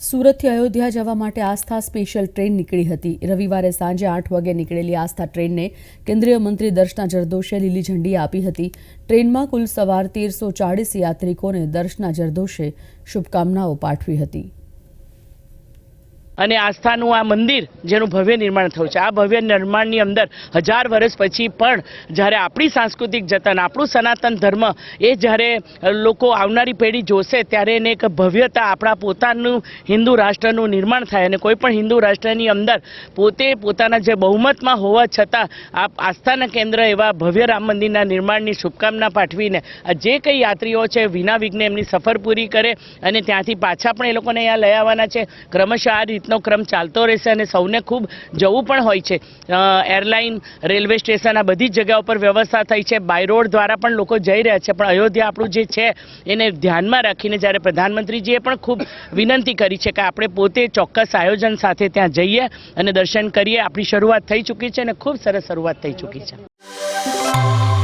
સુરતથી અયોધ્યા જવા માટે આસ્થા સ્પેશિયલ ટ્રેન નીકળી હતી. રવિવારે સાંજે આઠ વાગે નીકળેલી આસ્થા ટ્રેનને કેન્દ્રીય મંત્રી દર્શના જરદોશે લીલી ઝંડી આપી હતી. ટ્રેનમાં કુલ સવાર તેરસો ચાળીસ યાત્રિકોને દર્શના જરદોશે શુભકામનાઓ પાઠવી હતી. અને આસ્થાનું આ મંદિર જેનું ભવ્ય નિર્માણ થયું છે. આ ભવ્ય નિર્માણની અંદર હજાર વર્ષ પછી પણ જ્યારે આપણી સાંસ્કૃતિક જતન, આપણું સનાતન ધર્મ એ જ્યારે લોકો આવનારી પેઢી જોશે ત્યારે એને એક ભવ્યતા આપણા પોતાનું હિન્દુ રાષ્ટ્રનું નિર્માણ થાય અને કોઈ પણ હિન્દુ રાષ્ટ્રની અંદર પોતે પોતાના જે બહુમતમાં હોવા છતાં આ આસ્થાના કેન્દ્ર એવા ભવ્ય રામ મંદિરના નિર્માણની શુભકામના પાઠવીને જે કંઈ યાત્રીઓ છે વિના વિઘ્ને એમની સફર પૂરી કરે અને ત્યાંથી પાછા પણ એ લોકોને અહીંયા લઈ આવવાના છે. ક્રમશઃ આ રીતનો ક્રમ ચાલતો રહેશે અને સૌને ખૂબ જવું પણ હોય છે. એરલાઇન, રેલવે સ્ટેશન આ બધી જ જગ્યાઓ પર વ્યવસ્થા થઈ છે. બાય રોડ દ્વારા પણ લોકો જઈ રહ્યા છે. પણ અયોધ્યા આપણું જે છે, એને ધ્યાનમાં રાખીને જ્યારે પ્રધાનમંત્રીજીએ પણ ખૂબ વિનંતી કરી છે કે આપણે પોતે ચોક્કસ આયોજન સાથે ત્યાં જઈએ અને દર્શન કરીએ. આપણી શરૂઆત થઈ ચૂકી છે અને ખૂબ સરસ શરૂઆત થઈ ચૂકી છે.